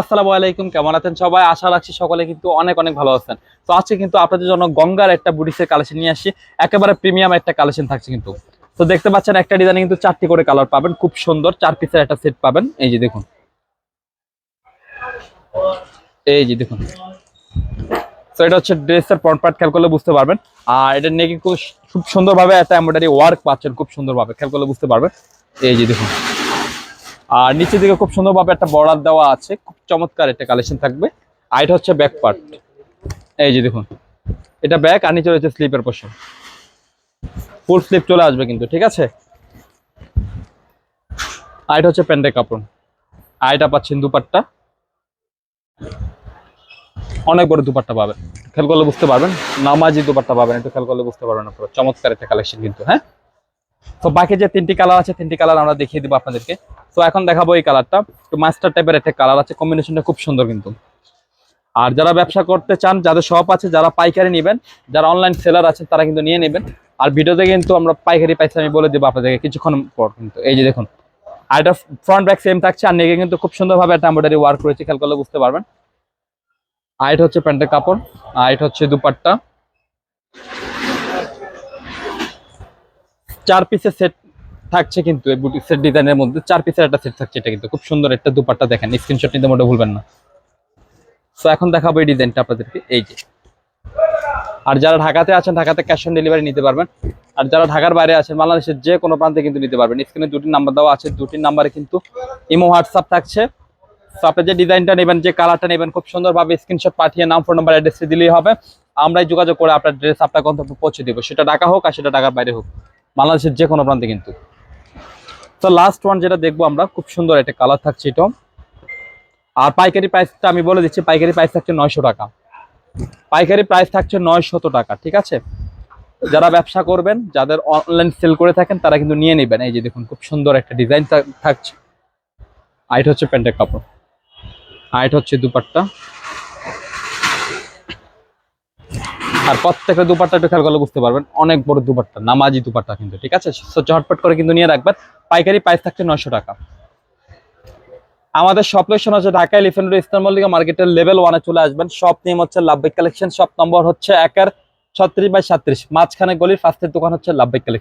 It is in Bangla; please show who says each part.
Speaker 1: আসসালামু আলাইকুম, কেমন আছেন সবাই? আশা রাখছি সকলে কিন্তু অনেক অনেক ভালো আছেন। তো আজকে কিন্তু আপনাদের জন্য গঙ্গার একটা বুটিসের কালেকশন নিয়ে আসি একেবারে প্রিমিয়াম একটা কালেকশন থাকছে কিন্তু। তো দেখতে পাচ্ছেন একটা ডিজাইনে কিন্তু চারটি করে কালার পাবেন, খুব সুন্দর। চার পিসের একটা সেট পাবেন। এই যে দেখুন। এই যে দেখুন। তো এটা হচ্ছে ড্রেসের ফ্রন্ট পার্ট খেয়াল করলে বুঝতে পারবেন। আর এটা নেকে খুব খুব সুন্দরভাবে একটা এমব্রয়ডারি ওয়ার্ক পাচ্ছেন, খুব সুন্দরভাবে, খেয়াল করলে বুঝতে পারবেন। এই যে দেখুন। আর নিচের দিকে খুব সুন্দরভাবে একটা বর্ডার দেওয়া আছে। খুব চমৎকার একটা কালেকশন থাকবে। আর এটা হচ্ছে ব্যাক পার্ট এই যে দেখুন, এটা ব্যাক আর নিচে রয়েছে স্লিপের পোর্শন ফুল স্লিপ চলে আসবে কিন্তু, ঠিক আছে? আর এটা হচ্ছে প্যান্টের কাপড়। আর এটা পাচ্ছেন দুপাট্টা। অনেক বড় দুপাট্টা পাবেন। খেয়াল করলে বুঝতে পারবেন। নামাজি দুপাট্টা পাবেন একটু খেয়াল করলে বুঝতে পারবেন আপনারা। চমৎকার একটা কালেকশন কিন্তু হ্যাঁ? তো বাকি যে তিনটি কালার আছে, তিনটি কালার আমরা দেখিয়ে দিব আপনাদেরকে। তো এখন দেখাবো এই কালারটা মাস্টার টাইপের একটা কালার আছে কম্বিনেশনটা খুব সুন্দর কিন্তু। আর যারা ব্যবসা করতে চান, যাদের শপ আছে, যারা পাইকারি নেবেন, যারা অনলাইন সেলার আছেন, তারা কিন্তু নিয়ে নেবেন। আর ভিডিওতে কিন্তু আমরা পাইকারি পাইছি আমি বলে দেবো আপনাদেরকে কিছুক্ষণ পর কিন্তু। এই যে দেখুন, আর এটা ফ্রন্ট ব্যাক সেম থাকছে, আর নেগে কিন্তু খুব সুন্দরভাবে একটা এমব্রয়ডারি ওয়ার্ক করেছে খেয়াল করলে বুঝতে পারবেন। আর এটা হচ্ছে প্যান্টের কাপড়, আর এটা হচ্ছে দুপাট্টা। চার পিসের সেট থাকছে কিন্তু এই বুটিক্সের ডিজাইনের মধ্যে। চার পিসের একটা সেট থাকছে এটা কিন্তু। খুব সুন্দর একটা দুপাট্টা দেখেন স্ক্রিনশট নিতে মোটে ভুলবেন না। তো এখন দেখাবো এই ডিজাইনটা আপনাদেরকে। এই যে। আর যারা ঢাকাতে আছেন, ঢাকাতে ক্যাশ অন ডেলিভারি নিতে পারবেন। আর যারা ঢাকার বাইরে আছেন, বাংলাদেশের যে কোনো প্রান্তে কিন্তু নিতে পারবেন। স্ক্রিনে দুটি নাম্বার দেওয়া আছে, দুটি নাম্বারে কিন্তু ইমো হোয়াটসঅ্যাপ থাকছে। তো আপনি যে ডিজাইনটা নেবেন, যে কালারটা নেবেন, খুব সুন্দরভাবে স্ক্রিনশট পাঠিয়ে নাম ফোন নাম্বার অ্যাড্রেসে দিলেই হবে। আমরাই যোগাযোগ করে আপনার ড্রেস আপনার গন্তব্য পৌঁছে দেবো। সেটা ঢাকা হোক আর সেটা ঢাকার বাইরে হোক। বাংলাদেশের যে কোনো প্রান্তে কিন্তু। তো লাস্ট ওয়ান যেটা দেখব আমরা, খুব সুন্দর একটা কালার থাকছে এটা আর পাইকারি প্রাইসটা আমি বলে দিচ্ছি, পাইকারি প্রাইস থাকছে নয়শো টাকা। পাইকারি প্রাইস থাকছে নয়শত টাকা, ঠিক আছে? যারা ব্যবসা করবেন, যাদের অনলাইন সেল করে থাকেন, তারা কিন্তু নিয়ে নেবেন। এই যে দেখুন, খুব সুন্দর একটা ডিজাইন থাকছে। আইট হচ্ছে প্যান্টের কাপড়। আইট হচ্ছে দুপাট্টা। আর প্রত্যেকটা দুপাট্টা একটু খেয়াল করলে বুঝতে পারবেন, অনেক বড় দুপাট্টা, নামাজি দুপাট্টা কিন্তু, ঠিক আছে? হটপট করে কিন্তু নিয়ে রাখবেন। পাইকারি প্রাইস থাকছে নয়শো টাকা। আমাদের শপ লোকেশন হচ্ছে ঢাকা এলিফেন্ট ইস্টার্ন মল্লিকা মার্কেটের লেভেল ওয়ানে চলে আসবেন। শপ নেম হচ্ছে লাভবিক কালেকশন শপ নম্বর হচ্ছে একের ছত্রিশ বাই সাত্রিশ। মাঝখানে গলির ফার্স্টের দোকান হচ্ছে লাভবিক কালেকশন।